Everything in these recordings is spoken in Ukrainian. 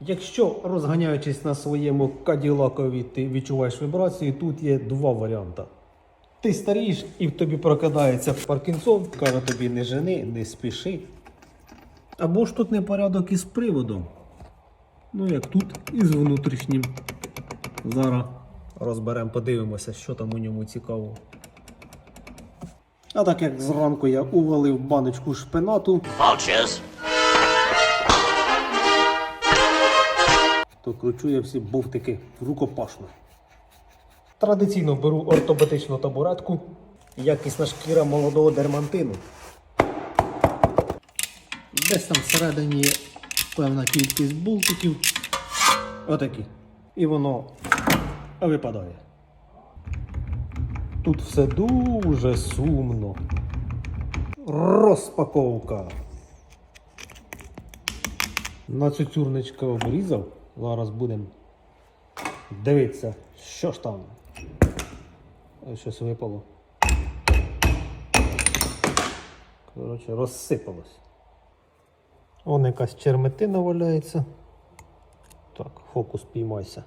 Якщо розганяючись на своєму каділакові, ти відчуваєш вібрації, тут є два варіанти. Ти старієш і в тобі прокидається Паркінсон, каже тобі не жени, не спіши. Або ж тут непорядок із приводом. Ну як тут із внутрішнім. Зараз розберемо, подивимося, що там у ньому цікавого. А так як зранку я увалив баночку шпинату, Vultures. То кручу я всі бовтики рукопашно. Традиційно беру ортопедичну табуретку, якісна шкіра молодого дермантину. Десь там всередині є певна кількість болтиків. Отакі. І воно випадає. Тут все дуже сумно. Розпаковка. На цюцюрничка обрізав. Зараз будемо дивитися, що ж там. Щось випало. Коротше, розсипалось. Вон якась черметина валяється. Так, фокус піймайся.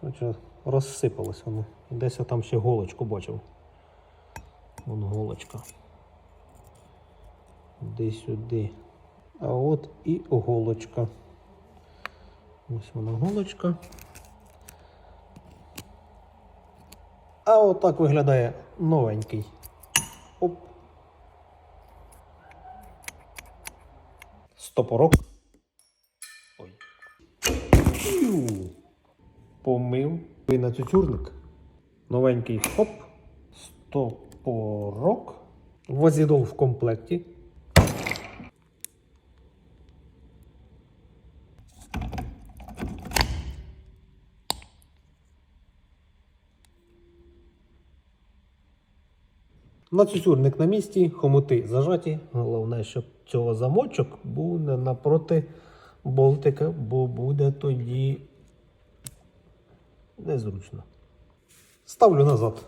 Коротше, розсипалось воно. Десь я там ще голочку бачив. Вон голочка. Де сюди. А от і голочка. Ось вона голочка. А отак виглядає новенький. Оп. Стопорок. Ой. Ю. Помив. І на цюцюрник. Новенький хоп. Стопорок. Возідол в комплекті. На цюцюрник на місці, хомути зажаті. Головне, щоб цього замочок був не напроти болтика, бо буде тоді незручно. Ставлю назад.